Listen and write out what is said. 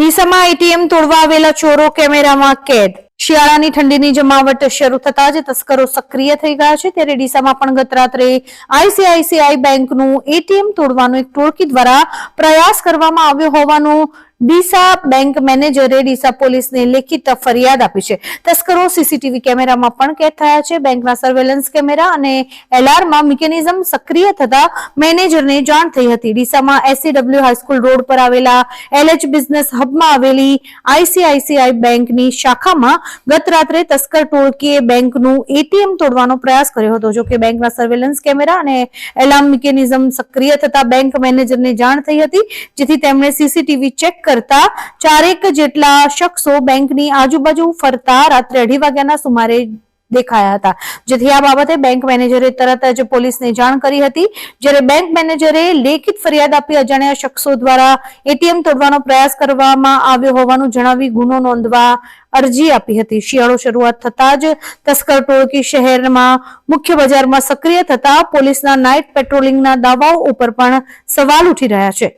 ડીસામાં ATM તોડવા આવેલા ચોરો કેમેરામાં કેદ શિયાળાની ઠંડીની જમાવટ શરૂ થતા જ તસ્કરો સક્રિય થઈ ગયા છે. ત્યારે ડીસામાં પણ ગત રાત્રે આઈસીઆઈસીઆઈ બેંકનું એટીએમ તોડવાનો એક ટોળકી દ્વારા પ્રયાસ કરવામાં આવ્યો હોવાનું ડીસા બેંક મેનેજરે ડીસા પોલીસને લેખિત ફરિયાદ આપી છે. તસ્કરો સીસીટીવી કેમેરામાં પણ કેદ થયા છે. બેંકના સર્વેલન્સ કેમેરા અને એલાર્મમાં મિકેનિઝમ સક્રિય થતા મેનેજરને જાણ થઈ હતી. ડીસામાં એસસીડબ્લ્યુ હાઈસ્કૂલ રોડ પર આવેલા એલએચ બિઝનેસ હબમાં આવેલી આઈસીઆઈસીઆઈ બેંકની શાખામાં ગત રાત્રે તસ્કર ટોળકીએ બેંકનું એટીએમ તોડવાનો પ્રયાસ કર્યો હતો. જોકે બેંકના સર્વેલન્સ કેમેરા અને એલાર્મ મિકેનિઝમ સક્રિય થતા બેંક મેનેજરને જાણ થઈ હતી, જેથી તેમણે સીસીટીવી ચેક કરતા ચારેક જેટલા શખ્સો બેંકની આજુબાજુ ફરતા રાત્રે અઢી વાગ્યાના સુમારે દેખાયા હતા. જેથી આ બાબતે બેંક મેનેજરે તરત જ પોલીસને જાણ કરી હતી. જ્યારે બેંક મેનેજરે લેખિત ફરિયાદ આપી અજાણ્યા શખ્સો દ્વારા એટીએમ તોડવાનો પ્રયાસ કરવામાં આવ્યો હોવાનું જણાવી ગુનો નોંધવા અરજી આપી હતી. શિયાળો શરૂઆત થતા જ તસ્કર ટોળકી શહેરમાં મુખ્ય બજારમાં સક્રિય થતા પોલીસના નાઇટ પેટ્રોલિંગના દાવાઓ ઉપર પણ સવાલ ઉઠી રહ્યા છે.